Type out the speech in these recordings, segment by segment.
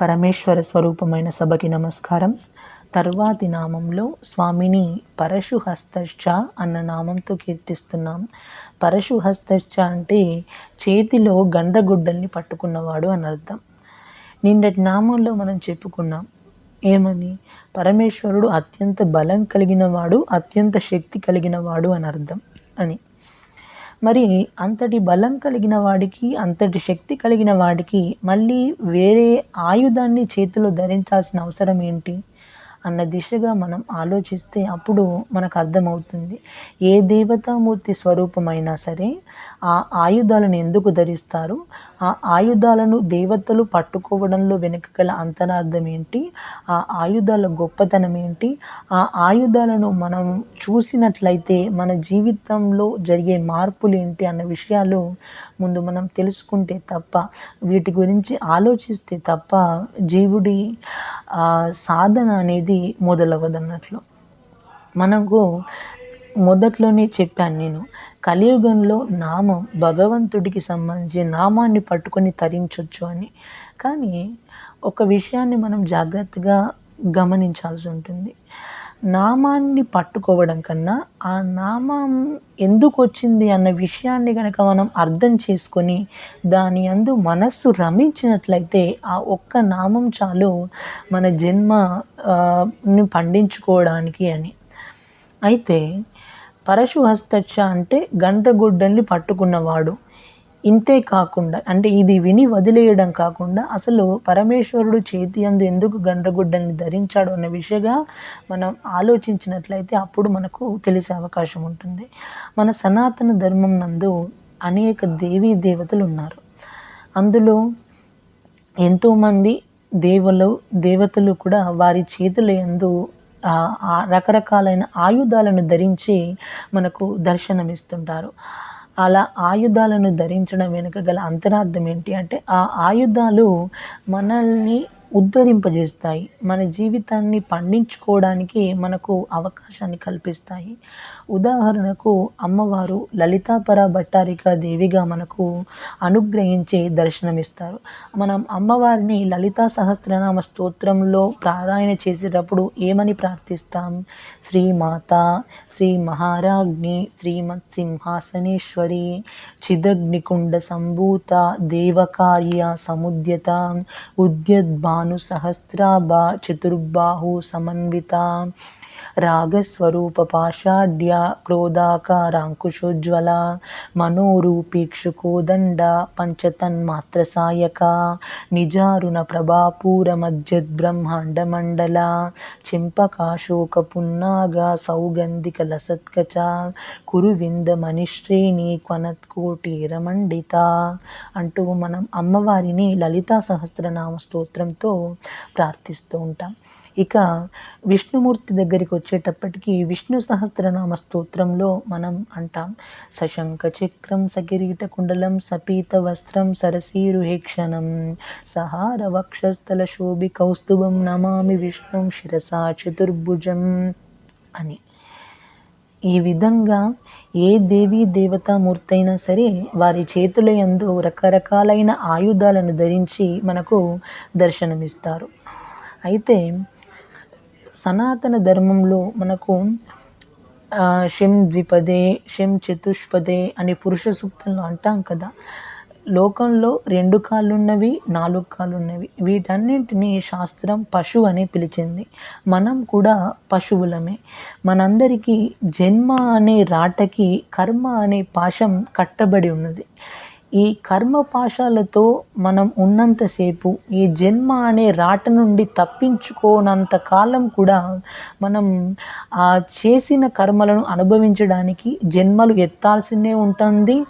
పరమేశ్వర స్వరూపమైన సభకి నమస్కారం. తర్వాతి నామంలో స్వామిని పరశుహస్తశ్చ అన్న నామంతో కీర్తిస్తున్నాం. పరశుహస్తశ్చ అంటే చేతిలో గండ్రగుడ్డల్ని పట్టుకున్నవాడు అని అర్థం. నిన్నటి నామంలో మనం చెప్పుకున్నాం. ఏమని? పరమేశ్వరుడు అత్యంత బలం కలిగిన వాడు అత్యంత శక్తి కలిగిన వాడు అని అర్థం. అని. మరి అంతటి బలం కలిగిన వాడికి అంతటి శక్తి కలిగిన వాడికి మళ్ళీ వేరే ఆయుధాన్ని చేతిలో ధరించాల్సిన అవసరం ఏంటి? అన్న దిశగా మనం ఆలోచిస్తే అప్పుడు మనకు అర్థమవుతుంది. ఏ దేవతామూర్తి స్వరూపమైనా సరే ఆ ఆయుధాలను ఎందుకు ధరిస్తారు? ఆ ఆయుధాలను దేవతలు పట్టుకోవడంలో వెనుక గల అంతరార్థం ఏంటి? ఆ ఆయుధాల గొప్పతనం ఏంటి? ఆ ఆయుధాలను మనం చూసినట్లయితే మన జీవితంలో జరిగే మార్పులు ఏంటి అన్న విషయాలు ముందు మనం తెలుసుకుంటే తప్ప వీటి గురించి ఆలోచిస్తే తప్ప జీవుడి సాధన అనేది మొదలవదన్నట్లు మనకు మొదట్లోనే చెప్పాను నేను. కలియుగంలో నామం భగవంతుడికి సంబంధించి నామాన్ని పట్టుకొని తరించవచ్చు అని. కానీ ఒక విషయాన్ని మనం జాగ్రత్తగా గమనించాల్సి ఉంటుంది. నామాన్ని పట్టుకోవడం కన్నా ఆ నామం ఎందుకు వచ్చింది అన్న విషయాన్ని కనుక మనం అర్థం చేసుకొని దాని అందు మనస్సు రమించినట్లయితే ఆ ఒక్క నామం చాలు మన జన్మని పండించుకోవడానికి అని. అయితే పరశుహస్తచ్చ అంటే గండ్రగుడ్డల్ని పట్టుకున్నవాడు. ఇంతే కాకుండా అంటే ఇది విని వదిలేయడం కాకుండా అసలు పరమేశ్వరుడు చేతి అందు ఎందుకు గండ్రగుడ్డల్ని ధరించాడు అన్న విషయంగా మనం ఆలోచించినట్లయితే అప్పుడు మనకు తెలిసే అవకాశం ఉంటుంది. మన సనాతన ధర్మం నందు అనేక దేవీ దేవతలు ఉన్నారు. అందులో ఎంతోమంది దేవులు దేవతలు కూడా వారి చేతుల ఎందు రకరకాలైన ఆయుధాలను ధరించి మనకు దర్శనమిస్తుంటారు. అలా ఆయుధాలను ధరించడం వెనుక గల అంతరార్థం ఏంటి అంటే ఆ ఆయుధాలు మనల్ని ఉద్ధరింపజేస్తాయి. మన జీవితాన్ని పండించుకోవడానికి మనకు అవకాశాన్ని కల్పిస్తాయి. ఉదాహరణకు అమ్మవారు లలితాపర భట్టారిక దేవిగా మనకు అనుగ్రహించి దర్శనమిస్తారు. మనం అమ్మవారిని లలితా సహస్రనామ స్తోత్రంలో ప్రారాయణ చేసేటప్పుడు ఏమని ప్రార్థిస్తాం? శ్రీమాత శ్రీ మహారాజ్ఞి శ్రీమత్ సింహాసనేశ్వరి చిదగ్నికుండ సంభూత దేవకార్య సముద్యత ఉద్యద్భా భానుసహస్రాభ చతుర్బాహు సమన్విత. రాగస్వరూప పాషాఢ్య క్రోధాకారాంకుశోజ్వల మనోరూపీక్షుకోదండ పంచతన్మాత్ర సాయక నిజారుణ ప్రభాపూర మధ్యద్బ్రహ్మాండ మండల చింపకాశోక పున్నాగ సౌగంధిక లసత్కచ కురువింద మణిశ్రేణి క్వనత్కోటీరమండిత అంటూ మనం అమ్మవారిని లలితా సహస్రనామ స్తోత్రంతో ప్రార్థిస్తూ ఉంటాం. ఇక విష్ణుమూర్తి దగ్గరికి వచ్చేటప్పటికి విష్ణు సహస్రనామ స్తోత్రంలో మనం అంటాం. సశంక చక్రం సకిరీట కుండలం సపీత వస్త్రం సరసీరుహేక్షణం సహార వక్షస్థల శోభి కౌస్తుభం నమామి విష్ణుం శిరసా చతుర్భుజం అని. ఈ విధంగా ఏ దేవీ దేవతామూర్తి అయినా సరే వారి చేతుల ఎందు రకరకాలైన ఆయుధాలను ధరించి మనకు దర్శనమిస్తారు. అయితే సనాతన ధర్మంలో మనకు షం ద్విపదే షం చతుష్పదే అనే పురుష సూక్తంలో అంటాం కదా. లోకంలో రెండు కాళ్ళు ఉన్నవి నాలుగు కాళ్ళు ఉన్నవి వీటన్నింటినీ శాస్త్రం పశువు అని పిలిచింది. మనం కూడా పశువులమే. మనందరికీ జన్మ అనే రాటకి కర్మ అనే పాశం కట్టబడి ఉన్నది. ఈ కర్మ పాశాలతో మనం ఉన్నంతసేపు ఈ జన్మ అనే రాట నుండి తప్పించుకోనంత కాలం కూడా మనం ఆ చేసిన కర్మలను అనుభవించడానికి జన్మలు ఎత్తాల్సిందే ఉంటుంది.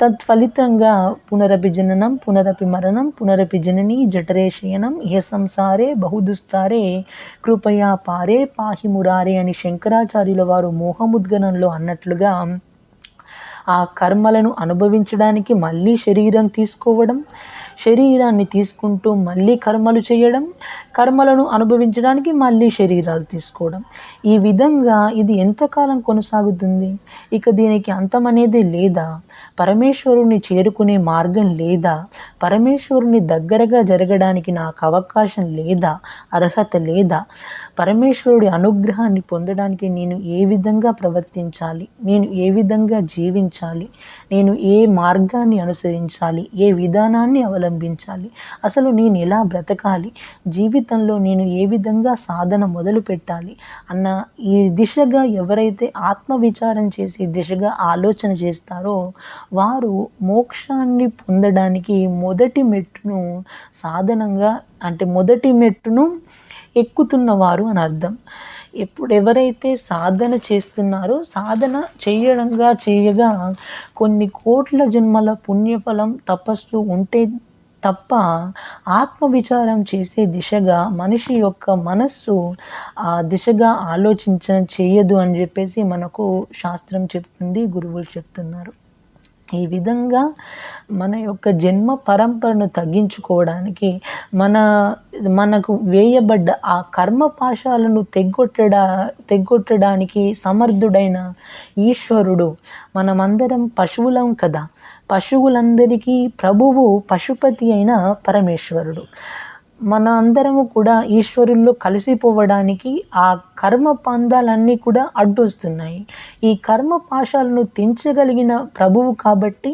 తత్ఫలితంగా పునరపి జననం పునరపి మరణం పునరపి జనని జఠరేషయనం ఏ సంసారే బహుదుస్తారే కృపయా పారే పాహి మురారే అని శంకరాచార్యుల వారు మోహముద్గనంలో అన్నట్లుగా ఆ కర్మలను అనుభవించడానికి మళ్ళీ శరీరం తీసుకోవడం శరీరాన్ని తీసుకుంటూ మళ్ళీ కర్మలు చేయడం కర్మలను అనుభవించడానికి మళ్ళీ శరీరాలు తీసుకోవడం. ఈ విధంగా ఇది ఎంతకాలం కొనసాగుతుంది? ఇక దీనికి అంతం అనేది లేదా? పరమేశ్వరుని చేరుకునే మార్గం లేదా? పరమేశ్వరుని దగ్గరగా జరగడానికి నాకు అవకాశం లేదా? అర్హత లేదా? పరమేశ్వరుడి అనుగ్రహాన్ని పొందడానికి నేను ఏ విధంగా ప్రవర్తించాలి? నేను ఏ విధంగా జీవించాలి? నేను ఏ మార్గాన్ని అనుసరించాలి? ఏ విధానాన్ని అవలంబించాలి? అసలు నేను ఎలా బ్రతకాలి? జీవితంలో నేను ఏ విధంగా సాధన మొదలు పెట్టాలి? అన్న ఈ దిశగా ఎవరైతే ఆత్మవిచారం చేసి దిశగా ఆలోచన చేస్తారో వారు మోక్షాన్ని పొందడానికి మొదటి మెట్టును సాధనంగా అంటే మొదటి మెట్టును ఎక్కుతున్నవారు అని అర్థం. ఎప్పుడు ఎవరైతే సాధన చేస్తున్నారో సాధన చేయడంగా చేయగా కొన్ని కోట్ల జన్మల పుణ్యఫలం తపస్సు ఉంటే తప్ప ఆత్మవిచారం చేసే దిశగా మనిషి యొక్క మనస్సు ఆ దిశగా ఆలోచించ చేయదు అని చెప్పేసి మనకు శాస్త్రం చెప్తుంది గురువులు చెప్తున్నారు. ఈ విధంగా మన యొక్క జన్మ పరంపరను తగ్గించుకోవడానికి మన మనకు వేయబడ్డ ఆ కర్మ పాశాలను తెగ్గొట్టడా తెగ్గొట్టడానికి సమర్థుడైన ఈశ్వరుడు మనమందరం పశువులం కదా. పశువులందరికీ ప్రభువు పశుపతి అయిన పరమేశ్వరుడు. మన అందరము కూడా ఈశ్వరుల్లో కలిసిపోవడానికి ఆ కర్మ పందాలన్నీ కూడా అడ్డొస్తున్నాయి. ఈ కర్మ పాశాలను తెంచగలిగిన ప్రభువు కాబట్టి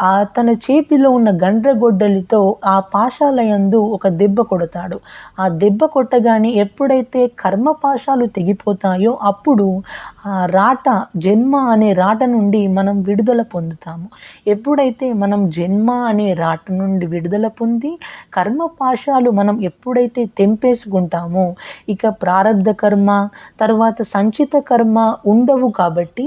ఆ తన చేతిలో ఉన్న గండ్రగొడ్డలితో ఆ పాశాలయందు ఒక దెబ్బ కొడతాడు. ఆ దెబ్బ కొట్టగానే ఎప్పుడైతే కర్మ పాశాలు తెగిపోతాయో అప్పుడు ఆ రాట జన్మ అనే రాట నుండి మనం విడుదల పొందుతాము. ఎప్పుడైతే మనం జన్మ అనే రాట నుండి విడుదల పొంది కర్మ పాశాలు మనం ఎప్పుడైతే తెంపేసుకుంటామో ఇక ప్రారంధ కర్మ తర్వాత సంచిత కర్మ ఉండవు కాబట్టి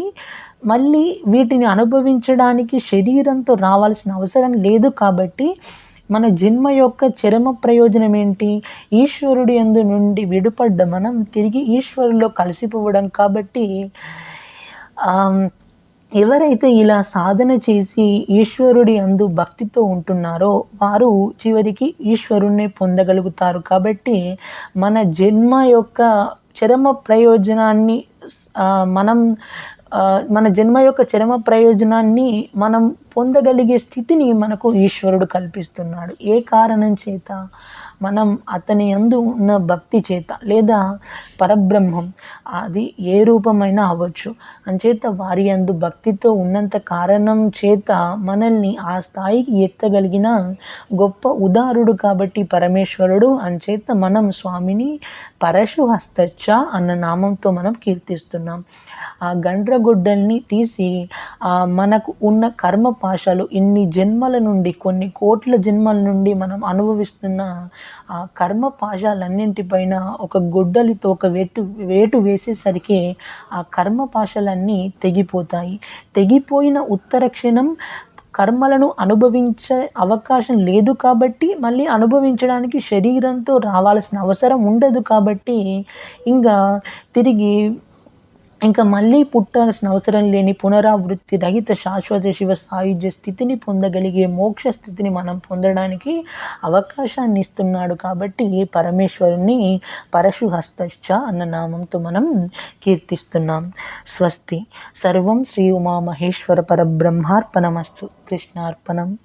మళ్ళీ వీటిని అనుభవించడానికి శరీరంతో రావాల్సిన అవసరం లేదు కాబట్టి మన జన్మ యొక్క చరమ ప్రయోజనం ఏంటి? ఈశ్వరుడి ఎందు నుండి విడిపడ్డ మనం తిరిగి ఈశ్వరులో కలిసిపోవడం కాబట్టి ఎవరైతే ఇలా సాధన చేసి ఈశ్వరుడి అందు భక్తితో ఉంటున్నారో వారు చివరికి ఈశ్వరుణ్ణి పొందగలుగుతారు. కాబట్టి మన జన్మ యొక్క చరమ ప్రయోజనాన్ని మనం మన జన్మ యొక్క చరమ ప్రయోజనాన్ని మనం పొందగలిగే స్థితిని మనకు ఈశ్వరుడు కల్పిస్తున్నాడు. ఏ కారణం చేత? మనం అతని యందు ఉన్న భక్తి చేత లేదా పరబ్రహ్మం అది ఏ రూపమైనా అవ్వచ్చు. అంచేత వారి అందు భక్తితో ఉన్నంత కారణం చేత మనల్ని ఆ స్థాయికి ఎత్తగలిగిన గొప్ప ఉదారుడు కాబట్టి పరమేశ్వరుడు. అంచేత మనం స్వామిని పరశు హస్తచ్చ అన్న నామంతో మనం కీర్తిస్తున్నాం. ఆ గండ్రగొడ్డల్ని తీసి మనకు ఉన్న కర్మ పాశాలు ఇన్ని జన్మల నుండి కొన్ని కోట్ల జన్మల నుండి మనం అనుభవిస్తున్న ఆ కర్మ పాశాలన్నింటిపైన ఒక గొడ్డలితో ఒక వేటు వేటు వేసేసరికి ఆ కర్మ పాశాలన్నీ తెగిపోతాయి. తెగిపోయిన ఉత్తర క్షణం కర్మలను అనుభవించే అవకాశం లేదు కాబట్టి మళ్ళీ అనుభవించడానికి శరీరంతో రావాల్సిన అవసరం ఉండదు కాబట్టి ఇంకా తిరిగి ఇంకా మళ్ళీ పుట్టాల్సిన అవసరం లేని పునరావృత్తి రహిత శాశ్వత శివ సాయుధ్య స్థితిని పొందగలిగే మోక్ష స్థితిని మనం పొందడానికి అవకాశాన్ని ఇస్తున్నాడు కాబట్టి పరమేశ్వరుని పరశుహస్తశ్చ అన్న నామంతో మనం కీర్తిస్తున్నాం. స్వస్తి. సర్వం శ్రీ ఉమామహేశ్వర పరబ్రహ్మార్పణమస్తు. కృష్ణార్పణం.